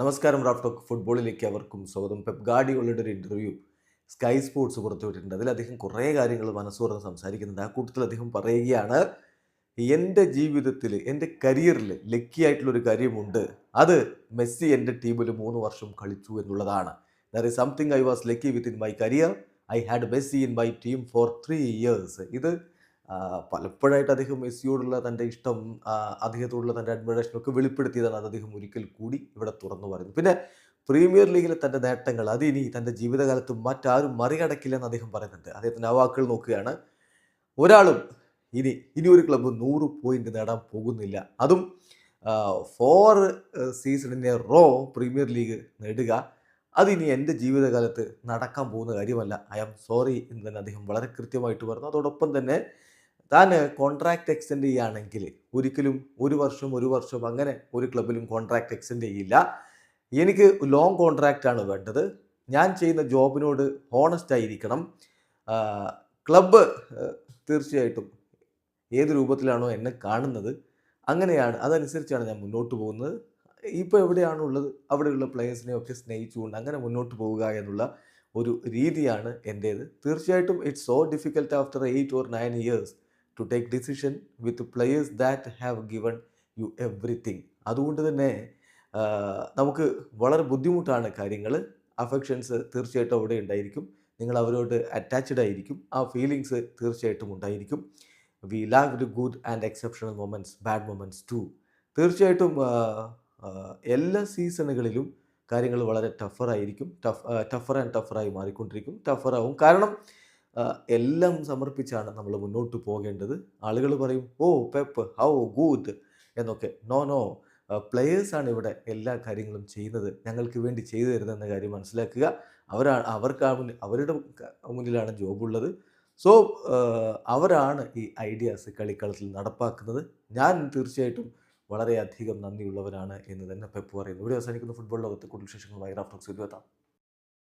നമസ്കാരം റാഫ്റ്റോക്ക് ഫുട്ബോളിലേക്ക് അവർക്കും സ്വാഗതം. പെപ് ഗാഡിയോളുടെ ഒരു ഇന്റർവ്യൂ സ്കൈ സ്പോർട്സ് പുറത്തുവിട്ടിട്ടുണ്ട് അതിൽ അദ്ദേഹം കുറേ കാര്യങ്ങൾ മനസ്സുറന്ന് സംസാരിക്കുന്നുണ്ട്. ആ കൂട്ടത്തിൽ അദ്ദേഹം പറയുകയാണ് എന്റെ ജീവിതത്തിൽ എന്റെ കരിയറിൽ ലക്കി ആയിട്ടുള്ളൊരു കാര്യമുണ്ട്. അത് മെസ്സി എന്റെ ടീമിൽ മൂന്ന് വർഷം കളിച്ചു എന്നുള്ളതാണ്. There is something I was lucky with in my career I had Messi in my team for three years ഇത് പലപ്പോഴായിട്ട് അദ്ദേഹം മെസ്സിയോടുള്ള തന്റെ ഇഷ്ടം അദ്ദേഹത്തോടുള്ള തന്റെ അഡ്മിറേഷനൊക്കെ വെളിപ്പെടുത്തിയതാണ് അത് അദ്ദേഹം ഒരിക്കൽ കൂടി ഇവിടെ തുറന്നു പറയുന്നു പിന്നെ പ്രീമിയർ ലീഗിലെ തന്റെ നേട്ടങ്ങൾ അതിനി തന്റെ ജീവിതകാലത്ത് മറ്റാരും മറികടക്കില്ലെന്ന് അദ്ദേഹം പറയുന്നുണ്ട്. അദ്ദേഹത്തിന്റെ ആ വാക്കുകൾ നോക്കുകയാണ്. ഒരാളും ഇനി ഇനി ഒരു ക്ലബ്ബ് നൂറ് പോയിന്റ് നേടാൻ പോകുന്നില്ല. അതും ഫോർ സീസണിനെ റോ പ്രീമിയർ ലീഗ് നേടുക അതിനി എന്റെ ജീവിതകാലത്ത് നടക്കാൻ പോകുന്ന കാര്യമല്ല. ഐ ആം സോറി എന്ന് തന്നെ അദ്ദേഹം വളരെ കൃത്യമായിട്ട് പറഞ്ഞു. അതോടൊപ്പം തന്നെ താൻ കോൺട്രാക്റ്റ് എക്സ്റ്റെൻഡ് ചെയ്യുകയാണെങ്കിൽ ഒരിക്കലും ഒരു വർഷം ഒരു വർഷം അങ്ങനെ ഒരു ക്ലബിലും കോൺട്രാക്റ്റ് എക്സ്റ്റെൻഡ് ചെയ്യില്ല. എനിക്ക് ലോങ് കോൺട്രാക്റ്റ് ആണ് വേണ്ടത്. ഞാൻ ചെയ്യുന്ന ജോബിനോട് ഹോണസ്റ്റ് ആയിരിക്കണം. ക്ലബ്ബ് തീർച്ചയായിട്ടും ഏത് രൂപത്തിലാണോ എന്നെ കാണുന്നത്. അങ്ങനെയാണ് അതനുസരിച്ചാണ് ഞാൻ മുന്നോട്ട് പോകുന്നത്. ഇപ്പോൾ എവിടെയാണോ ഉള്ളത്? അവിടെയുള്ള പ്ലെയേഴ്സിനെ ഒക്കെ സ്നേഹിച്ചുകൊണ്ട് അങ്ങനെ മുന്നോട്ട് പോവുക എന്നുള്ള ഒരു രീതിയാണ് എന്റേത് തീർച്ചയായിട്ടും it's so difficult after eight or nine years to take decision with players that have given you everything അതുകൊണ്ട് തന്നെ നമുക്ക് വളരെ ബുദ്ധിമുട്ടാണ് കാര്യങ്ങൾ. അഫെക്ഷൻസ് തീർച്ചയായിട്ടും അവിടെ ഉണ്ടായിരിക്കും. നിങ്ങൾ അവരോട് അറ്റാച്ച്ഡ് ആയിരിക്കും. ആ ഫീലിങ്സ് തീർച്ചയായിട്ടും ഉണ്ടായിരിക്കും. We live good and exceptional moments bad moments too തീർച്ചയായിട്ടും എല്ലാ സീസണുകളിലും കാര്യങ്ങൾ വളരെ ടഫറായിരിക്കും ടഫ് ടഫർ ആൻഡ് ടഫറായി മാറിക്കൊണ്ടിരിക്കും. ടഫറാവും കാരണം എല്ലാം സമർപ്പിച്ചാണ് നമ്മൾ മുന്നോട്ട് പോകേണ്ടത്. ആളുകൾ പറയും ഓ പെപ്പ് ഹൗ ഗൂത്ത് എന്നൊക്കെ. No no. പ്ലെയേഴ്സാണ് ഇവിടെ എല്ലാ കാര്യങ്ങളും ചെയ്യുന്നത്. ഞങ്ങൾക്ക് വേണ്ടി ചെയ്തു തരുന്നതെന്ന കാര്യം മനസ്സിലാക്കുക. അവരാണ് അവർക്ക് മുന്നിൽ അവരുടെ മുന്നിലാണ് ജോബുള്ളത്. സോ അവരാണ് ഈ ഐഡിയാസ് കളിക്കളത്തിൽ നടപ്പാക്കുന്നത്. ഞാൻ തീർച്ചയായിട്ടും വളരെയധികം നന്ദിയുള്ളവരാണ് എന്ന് തന്നെ പെപ്പ് പറയുന്നു. ഇവിടെ അവസാനിക്കുന്ന. ഫുട്ബോൾ ലോകത്ത് കൂടുതൽ വിശേഷങ്ങളുമായി റാഫ്റ്റോക്സ് എത്താം.